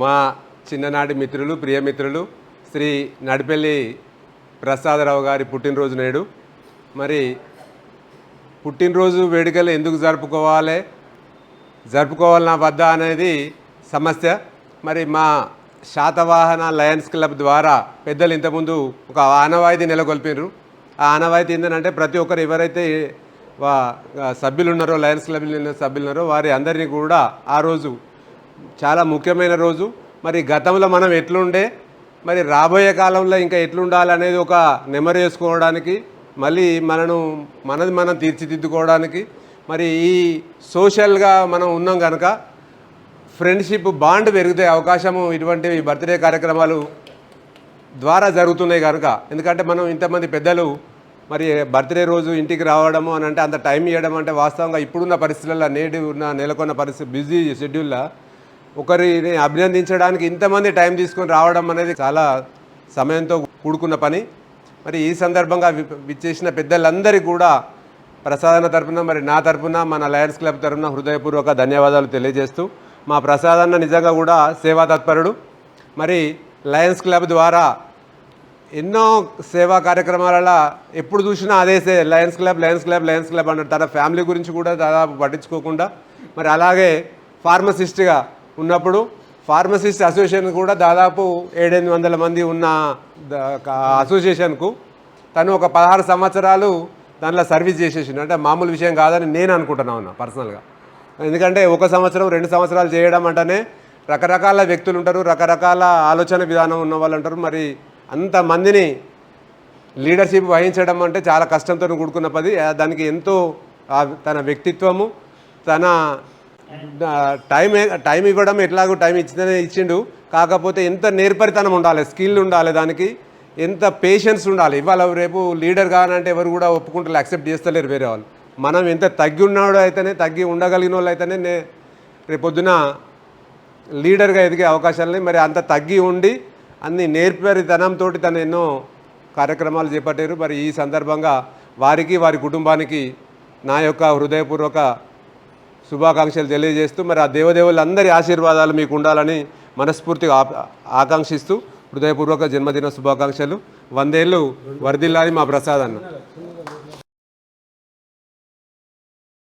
మా చిన్ననాటి మిత్రులు ప్రియమిత్రులు శ్రీ నడిపెల్లి ప్రసాదరావు గారి పుట్టినరోజు నేడు. మరి పుట్టినరోజు వేడుకలు ఎందుకు జరుపుకోవాలి? జరుపుకోవాలన్నా వద్దా అనేది సమస్య. మరి మా శాతవాహన లయన్స్ క్లబ్ ద్వారా పెద్దలు ఇంతకుముందు ఒక ఆనవాయితీ నెలకొల్పినారు ఆ ఆనవాయితీ ఏంటంటే ప్రతి ఒక్కరు ఎవరైతే సభ్యులు ఉన్నారో లయన్స్ క్లబ్ సభ్యులు ఉన్నారో వారి అందరినీ కూడా ఆ రోజు చాలా ముఖ్యమైన రోజు. మరి గతంలో మనం ఎట్లుండే మరి రాబోయే కాలంలో ఇంకా ఎట్లుండాలనేది ఒక నెమరు వేసుకోవడానికి మళ్ళీ మనను మనది మనం తీర్చిదిద్దుకోవడానికి మరి ఈ సోషల్గా మనం ఉన్నాం కనుక ఫ్రెండ్షిప్ బాండ్ పెరిగితే అవకాశము ఇటువంటి బర్త్డే కార్యక్రమాలు ద్వారా జరుగుతున్నాయి కనుక ఎందుకంటే మనం ఇంతమంది పెద్దలు మరి బర్త్డే రోజు ఇంటికి రావడము అని అంటే అంత టైం ఇవ్వడం అంటే వాస్తవంగా ఇప్పుడున్న పరిస్థితుల్లో నేడు ఉన్న నెలకొన్న పరిస్థితి బిజీ షెడ్యూల్లో ఒకరిని అభినందించడానికి ఇంతమంది టైం తీసుకొని రావడం అనేది చాలా సమయంతో కూడుకున్న పని. మరి ఈ సందర్భంగా వి- విచ్చేసిన పెద్దలందరికీ కూడా ప్రసాదన తరపున మరి నా తరపున మన లయన్స్ క్లబ్ తరపున హృదయపూర్వక ధన్యవాదాలు తెలియజేస్తూ మా ప్రసాదన్న నిజంగా కూడా సేవా తత్పరుడు. మరి లయన్స్ క్లబ్ ద్వారా ఎన్నో సేవా కార్యక్రమాలలో ఎప్పుడు చూసినా అదే సే lions club lions club lions club అంటారు తన ఫ్యామిలీ గురించి కూడా దాదాపు పట్టించుకోకుండా మరి అలాగే ఫార్మసిస్ట్గా ఉన్నప్పుడు ఫార్మసిస్ట్ అసోసియేషన్ కూడా దాదాపు ఏడెనిమిది వందల మంది ఉన్న అసోసియేషన్కు తను ఒక పదహారు సంవత్సరాలు దానిలో సర్వీస్ చేసేసిండు. అంటే మామూలు విషయం కాదని నేను అనుకుంటున్నా ఉన్నా పర్సనల్గా. ఎందుకంటే ఒక సంవత్సరం రెండు సంవత్సరాలు చేయడం అంటేనే రకరకాల వ్యక్తులు ఉంటారు రకరకాల ఆలోచన విధానం ఉన్న వాళ్ళు ఉంటారు. మరి అంతమందిని లీడర్షిప్ వహించడం అంటే చాలా కష్టంతో కూడుకున్న పది. దానికి ఎంతో తన వ్యక్తిత్వము తన టైం టైం ఇవ్వడం ఎట్లాగో టైం ఇచ్చిందనే ఇచ్చిండు. కాకపోతే ఎంత నేర్పరితనం ఉండాలి స్కిల్ ఉండాలి దానికి ఎంత పేషెన్స్ ఉండాలి. ఇవాళ రేపు లీడర్ కానంటే ఎవరు కూడా ఒప్పుకుంటారు యాక్సెప్ట్ చేస్తలేరు వేరే వాళ్ళు. మనం ఎంత తగ్గి ఉన్నాడో అయితేనే తగ్గి ఉండగలిగిన వాళ్ళు అయితేనే నే రేపొద్దున లీడర్గా ఎదిగే అవకాశాలని మరి అంత తగ్గి ఉండి అన్ని నేర్పరితనంతో తను ఎన్నో కార్యక్రమాలు చేపట్టారు. మరి ఈ సందర్భంగా వారికి వారి కుటుంబానికి నా యొక్క హృదయపూర్వక శుభాకాంక్షలు తెలియజేస్తూ మరి ఆ దేవదేవులందరి ఆశీర్వాదాలు మీకు ఉండాలని మనస్ఫూర్తిగా ఆ- ఆకాంక్షిస్తూ హృదయపూర్వక జన్మదిన శుభాకాంక్షలు. వందేళ్ళు వర్ధిల్లాలి మా ప్రసాద్ అన్న.